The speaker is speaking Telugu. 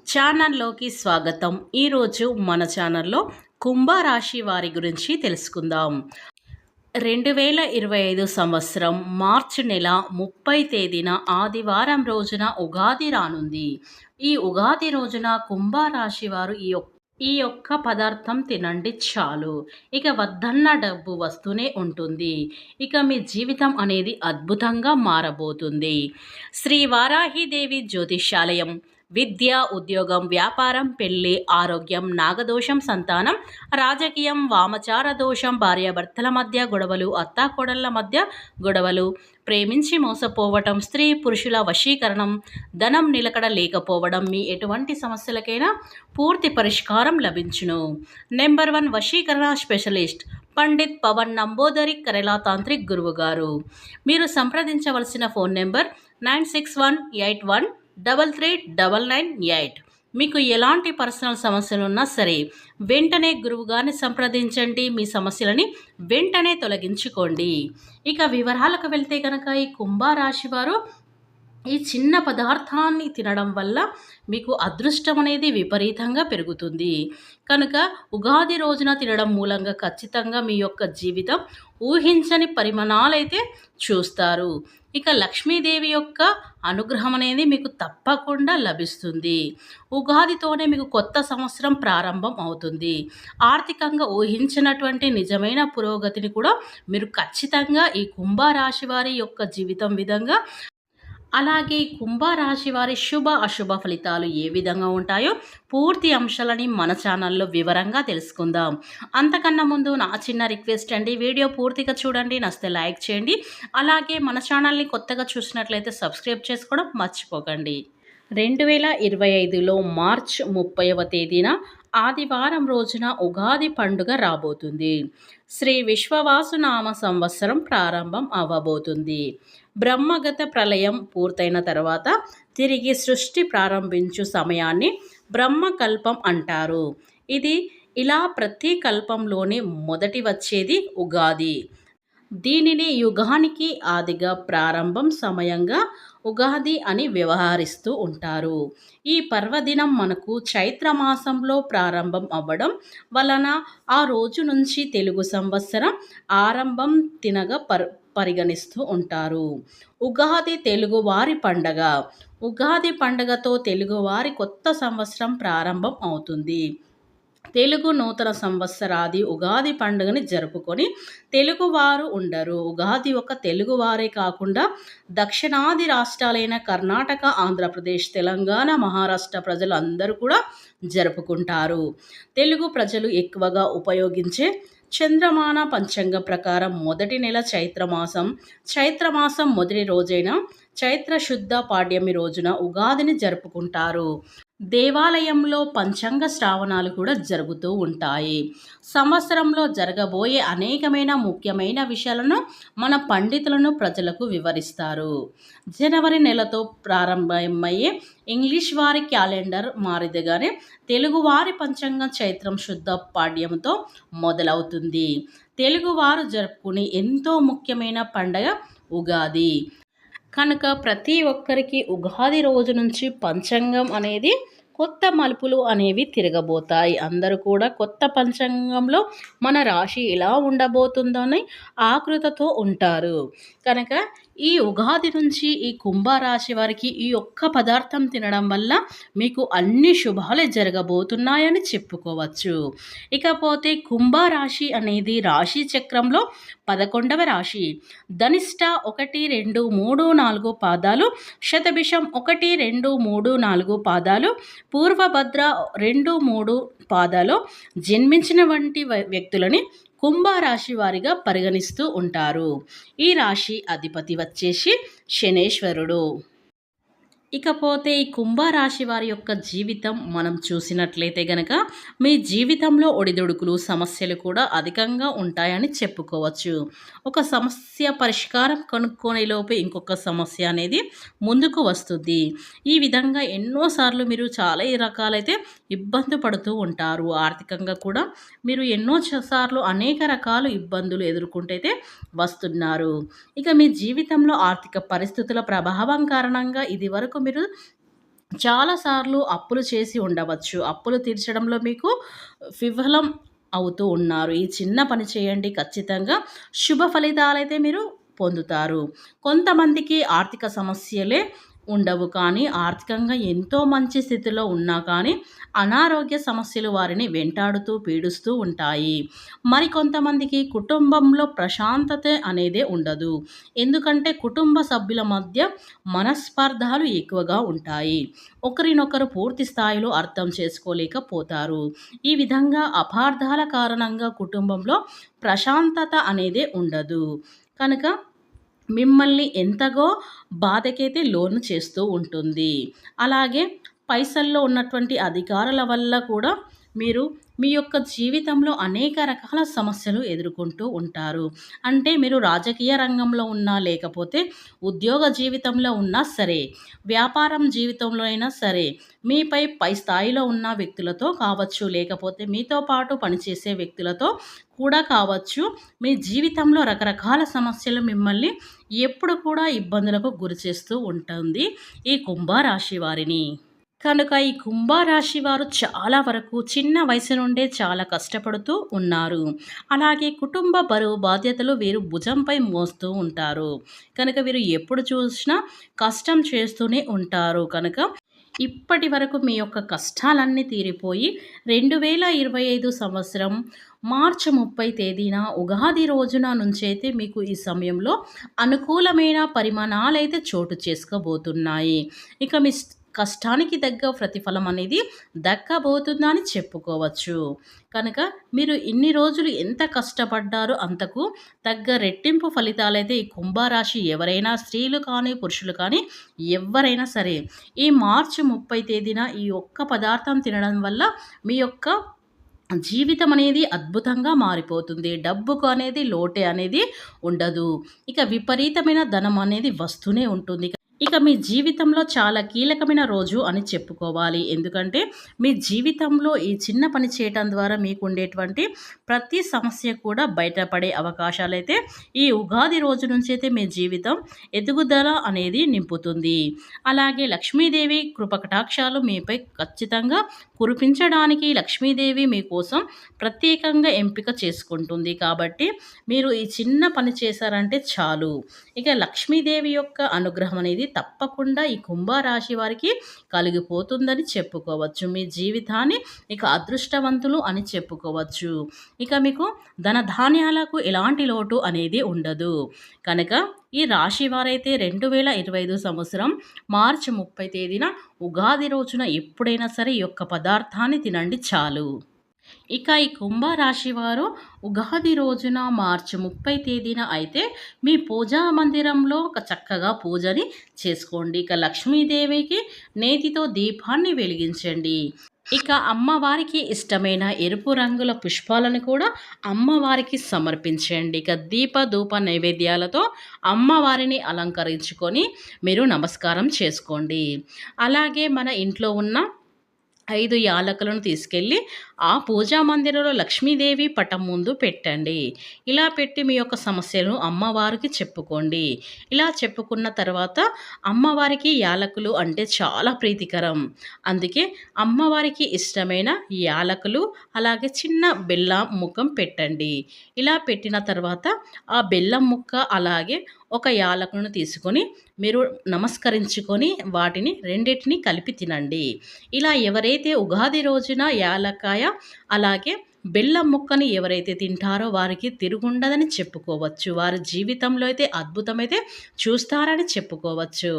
ఛానల్లోకి స్వాగతం. ఈరోజు మన ఛానల్లో కుంభరాశి వారి గురించి తెలుసుకుందాం. రెండు వేల ఇరవై ఐదు సంవత్సరం మార్చి నెల ముప్పై తేదీన ఆదివారం రోజున ఉగాది రానుంది. ఈ ఉగాది రోజున కుంభరాశి వారు ఈ యొక్క ఈ యొక్క పదార్థం తినండి చాలు. ఇక వద్దన్న డబ్బు వస్తూనే ఉంటుంది. ఇక మీ జీవితం అనేది అద్భుతంగా మారబోతుంది. శ్రీ వారాహిదేవి జ్యోతిష్యాలయం విద్య ఉద్యోగం వ్యాపారం పెళ్ళి ఆరోగ్యం నాగదోషం సంతానం రాజకీయం వామచార దోషం భార్యాభర్తల మధ్య గొడవలు అత్తాకోడళ్ళ మధ్య గొడవలు ప్రేమించి మోసపోవటం స్త్రీ పురుషుల వశీకరణం ధనం నిలకడ లేకపోవడం మీ ఎటువంటి సమస్యలకైనా పూర్తి పరిష్కారం లభించును. నెంబర్ వన్ వశీకరణ స్పెషలిస్ట్ పండిత్ పవన్ నంబోదరి కరెలా తాంత్రిక్ గురువు గారు మీరు సంప్రదించవలసిన phone number nine six one eight one double three double nine eight మీకు ఎలాంటి పర్సనల్ సమస్యలు ఉన్నా సరే వెంటనే గురువుగారిని సంప్రదించండి. మీ సమస్యలని వెంటనే తొలగించుకోండి. ఇక వివరాలకు వెళ్తే కనుక ఈ కుంభరాశి వారు ఈ చిన్న పదార్థాన్ని తినడం వల్ల మీకు అదృష్టం అనేది విపరీతంగా పెరుగుతుంది. కనుక ఉగాది రోజున తినడం మూలంగా ఖచ్చితంగా మీ యొక్క జీవితం ఊహించని పరిమాణాలైతే చూస్తారు. ఇక లక్ష్మీదేవి యొక్క అనుగ్రహం అనేది మీకు తప్పకుండా లభిస్తుంది. ఉగాదితోనే మీకు కొత్త సంవత్సరం ప్రారంభం అవుతుంది. ఆర్థికంగా ఊహించినటువంటి నిజమైన పురోగతిని కూడా మీరు ఖచ్చితంగా ఈ కుంభరాశి వారి యొక్క జీవితం విధంగా అలాగే కుంభరాశి వారి శుభ అశుభ ఫలితాలు ఏ విధంగా ఉంటాయో పూర్తి అంశాలని మన ఛానల్లో వివరంగా తెలుసుకుందాం. అంతకన్నా ముందు నా చిన్న రిక్వెస్ట్ అండి వీడియో పూర్తిగా చూడండి నస్తే లైక్ చేయండి. అలాగే మన ఛానల్ని కొత్తగా చూసినట్లయితే సబ్స్క్రైబ్ చేసుకోవడం మర్చిపోకండి. రెండు వేల ఇరవై ఐదులో మార్చ్ ముప్పైవ తేదీన ఆదివారం రోజున ఉగాది పండుగ రాబోతుంది. శ్రీ విశ్వవాసునామ సంవత్సరం ప్రారంభం అవ్వబోతుంది బ్రహ్మగత ప్రళయం పూర్తయిన తర్వాత తిరిగి సృష్టి ప్రారంభించు సమయాన్ని బ్రహ్మకల్పం అంటారు. ఇది ఇలా ప్రతి కల్పంలోని మొదటి వచ్చేది ఉగాది. దీనిని యుగానికి ఆదిగా ప్రారంభం సమయంగా ఉగాది అని వ్యవహరిస్తూ ఉంటారు. ఈ పర్వదినం మనకు చైత్రమాసంలో ప్రారంభం అవ్వడం వలన ఆ రోజు నుంచి తెలుగు సంవత్సరం ఆరంభం తినగా పర్ పరిగణిస్తూ ఉంటారు. ఉగాది తెలుగువారి పండగ. ఉగాది పండగతో తెలుగువారి కొత్త సంవత్సరం ప్రారంభం అవుతుంది. తెలుగు నూతన సంవత్సరాది ఉగాది పండుగని జరుపుకొని తెలుగువారు ఉండరు. ఉగాది ఒక తెలుగువారే కాకుండా దక్షిణాది రాష్ట్రాలైన కర్ణాటక ఆంధ్రప్రదేశ్ తెలంగాణ మహారాష్ట్ర ప్రజలు అందరూ కూడా జరుపుకుంటారు. తెలుగు ప్రజలు ఎక్కువగా ఉపయోగించే చంద్రమాన పంచాంగ ప్రకారం మొదటి నెల చైత్రమాసం. చైత్రమాసం మొదటి రోజైన చైత్ర శుద్ధ పాడ్యమి రోజున ఉగాదిని జరుపుకుంటారు. దేవాలయంలో పంచాంగ శ్రావణాలు కూడా జరుగుతూ ఉంటాయి. సంవత్సరంలో జరగబోయే అనేకమైన ముఖ్యమైన విషయాలను మన పండితులను ప్రజలకు వివరిస్తారు. జనవరి నెలతో ప్రారంభమయ్యే ఇంగ్లీష్ వారి క్యాలెండర్ మారిదిగానే తెలుగువారి పంచాంగం చైత్రం శుద్ధ పాడ్యంతో మొదలవుతుంది. తెలుగువారు జరుపుకునే ఎంతో ముఖ్యమైన పండగ ఉగాది. కనుక ప్రతి ఒక్కరికి ఉగాది రోజు నుంచి పంచాంగం అనేది కొత్త మలుపులు అనేవి తిరగబోతాయి. అందరూ కూడా కొత్త పంచాంగంలో మన రాశి ఎలా ఉండబోతుందని ఆకృతతో ఉంటారు. కనుక ఈ ఉగాది నుంచి ఈ కుంభరాశి వారికి ఈ ఒక్క పదార్థం తినడం వల్ల మీకు అన్ని శుభాలే జరగబోతున్నాయని చెప్పుకోవచ్చు. ఇకపోతే కుంభరాశి అనేది రాశి చక్రంలో పదకొండవ రాశి. ధనిష్ట ఒకటి రెండు మూడు నాలుగు పాదాలు శతభిషం ఒకటి రెండు మూడు నాలుగు పాదాలు పూర్వభద్ర రెండు మూడు పాదాలు జన్మించిన వంటి వ్యక్తులని కుంభరాశి వారిగా పరిగణిస్తూ ఉంటారు. ఈ రాశి అధిపతి వచ్చేసి శనేశ్వరుడు. ఇకపోతే ఈ కుంభరాశి వారి యొక్క జీవితం మనం చూసినట్లయితే గనక మీ జీవితంలో ఒడిదుడుకులు సమస్యలు కూడా అధికంగా ఉంటాయని చెప్పుకోవచ్చు. ఒక సమస్య పరిష్కారం కనుక్కునేలోపు ఇంకొక సమస్య అనేది ముందుకు వస్తుంది. ఈ విధంగా ఎన్నోసార్లు మీరు చాలా రకాలైతే ఇబ్బంది పడుతూ ఉంటారు. ఆర్థికంగా కూడా మీరు ఎన్నో సార్లు అనేక రకాల ఇబ్బందులు ఎదుర్కొంటైతే వస్తున్నారు. ఇక మీ జీవితంలో ఆర్థిక పరిస్థితుల ప్రభావం కారణంగా ఇది వరకు మీరు చాలాసార్లు అప్పులు చేసి ఉండవచ్చు. అప్పులు తీర్చడంలో మీకు విఫలం అవుతూ ఉన్నారు. ఈ చిన్న పని చేయండి. ఖచ్చితంగా శుభ ఫలితాలైతే మీరు పొందుతారు. కొంతమందికి ఆర్థిక సమస్యలే ఉండవు. కానీ ఆర్థికంగా ఎంతో మంచి స్థితిలో ఉన్నా కానీ అనారోగ్య సమస్యలు వారిని వెంటాడుతూ పీడిస్తూ ఉంటాయి. మరికొంతమందికి కుటుంబంలో ప్రశాంతత అనేదే ఉండదు. ఎందుకంటే కుటుంబ సభ్యుల మధ్య మనస్పర్ధాలు ఎక్కువగా ఉంటాయి. ఒకరినొకరు పూర్తి స్థాయిలో అర్థం చేసుకోలేకపోతారు. ఈ విధంగా అపార్థాల కారణంగా కుటుంబంలో ప్రశాంతత అనేదే ఉండదు. కనుక మిమ్మల్ని ఎంతగో బాధకైతే లోను చేస్తూ ఉంటుంది. అలాగే పైసల్లో ఉన్నటువంటి అధికారుల వల్ల కూడా మీరు మీ యొక్క జీవితంలో అనేక రకాల సమస్యలు ఎదుర్కొంటూ ఉంటారు. అంటే మీరు రాజకీయ రంగంలో ఉన్నా లేకపోతే ఉద్యోగ జీవితంలో ఉన్నా సరే వ్యాపారం జీవితంలో అయినా సరే మీపై పై స్థాయిలో ఉన్న వ్యక్తులతో కావచ్చు లేకపోతే మీతో పాటు పనిచేసే వ్యక్తులతో కూడా కావచ్చు మీ జీవితంలో రకరకాల సమస్యలు మిమ్మల్ని ఎప్పుడు కూడా ఇబ్బందులకు గురి చేస్తూ ఉంటుంది ఈ కుంభరాశి వారిని. కనుక ఈ కుంభరాశి వారు చాలా వరకు చిన్న వయసు నుండే చాలా కష్టపడుతూ ఉన్నారు. అలాగే కుటుంబ బరువు బాధ్యతలు వీరు భుజంపై మోస్తూ ఉంటారు. కనుక వీరు ఎప్పుడు చూసినా కష్టం చేస్తూనే ఉంటారు. కనుక ఇప్పటి వరకు మీ యొక్క కష్టాలన్నీ తీరిపోయి రెండు వేల ఇరవై ఐదు సంవత్సరం మార్చి ముప్పై తేదీన ఉగాది రోజున నుంచైతే మీకు ఈ సమయంలో అనుకూలమైన పరిమాణాలైతే చోటు చేసుకోబోతున్నాయి. ఇక మీ కష్టానికి తగ్గ ప్రతిఫలం అనేది దక్కబోతుందని చెప్పుకోవచ్చు. కనుక మీరు ఇన్ని రోజులు ఎంత కష్టపడ్డారో అంతకు తగ్గ రెట్టింపు ఫలితాలైతే ఈ కుంభరాశి ఎవరైనా స్త్రీలు కానీ పురుషులు కానీ ఎవరైనా సరే ఈ మార్చి ముప్పై తేదీన ఈ ఒక్క పదార్థం తినడం వల్ల మీ యొక్క జీవితం అనేది అద్భుతంగా మారిపోతుంది. డబ్బుకు అనేది లోటే అనేది ఉండదు. ఇక విపరీతమైన ధనం అనేది వస్తూనే ఉంటుంది. ఇక మీ జీవితంలో చాలా కీలకమైన రోజు అని చెప్పుకోవాలి. ఎందుకంటే మీ జీవితంలో ఈ చిన్న పని చేయటం ద్వారా మీకు ఉండేటువంటి ప్రతి సమస్య కూడా బయటపడే అవకాశాలు అయితే ఈ ఉగాది రోజు నుంచి అయితే మీ జీవితం ఎదుగుదల అనేది నింపుతుంది. అలాగే లక్ష్మీదేవి కృపకటాక్షాలు మీపై ఖచ్చితంగా కురిపించడానికి లక్ష్మీదేవి మీకోసం ప్రత్యేకంగా ఎంపిక చేసుకుంటుంది. కాబట్టి మీరు ఈ చిన్న పని చేశారంటే చాలు. ఇక లక్ష్మీదేవి యొక్క అనుగ్రహం అనేది తప్పకుండా ఈ కుంభరాశి వారికి కలిగిపోతుందని చెప్పుకోవచ్చు. మీ జీవితాన్ని ఇక అదృష్టవంతులు అని చెప్పుకోవచ్చు. ఇక మీకు ధన ధాన్యాలకు ఎలాంటి లోటు అనేది ఉండదు. కనుక ఈ రాశి వారైతే రెండు వేల ఇరవై ఐదు సంవత్సరం మార్చి ముప్పై తేదీన ఉగాది రోజున ఎప్పుడైనా సరే ఈ యొక్క పదార్థాన్ని తినండి చాలు. ఇక ఈ కుంభరాశి వారు ఉగాది రోజున మార్చి ముప్పై తేదీన అయితే మీ పూజా మందిరంలో ఒక చక్కగా పూజని చేసుకోండి. ఇక లక్ష్మీదేవికి నేతితో దీపాన్ని వెలిగించండి. ఇక అమ్మవారికి ఇష్టమైన ఎరుపు రంగుల పుష్పాలను కూడా అమ్మవారికి సమర్పించండి. ఇక దీప ధూప నైవేద్యాలతో అమ్మవారిని అలంకరించుకొని మీరు నమస్కారం చేసుకోండి. అలాగే మన ఇంట్లో ఉన్న ఐదు యాలకులను తీసుకెళ్ళి ఆ పూజా మందిరంలో లక్ష్మీదేవి పటం ముందు పెట్టండి. ఇలా పెట్టి మీ యొక్క సమస్యలను అమ్మవారికి చెప్పుకోండి. ఇలా చెప్పుకున్న తర్వాత అమ్మవారికి యాలకులు అంటే చాలా ప్రీతికరం. అందుకే అమ్మవారికి ఇష్టమైన యాలకులు అలాగే చిన్న బెల్లం ముఖం పెట్టండి. ఇలా పెట్టిన తర్వాత ఆ బెల్లం ముక్క అలాగే ఒక యాలకులను తీసుకొని మీరు నమస్కరించుకొని వాటిని రెండింటిని కలిపి తినండి. ఇలా ఎవరైతే ఉగాది రోజున యాలకాయ అలాగే బెల్లం ముక్కని ఎవరైతే తింటారో వారికి తిరుగుండదని చెప్పుకోవచ్చు. వారి జీవితంలో అయితే అద్భుతమైతే చూస్తారని చెప్పుకోవచ్చు.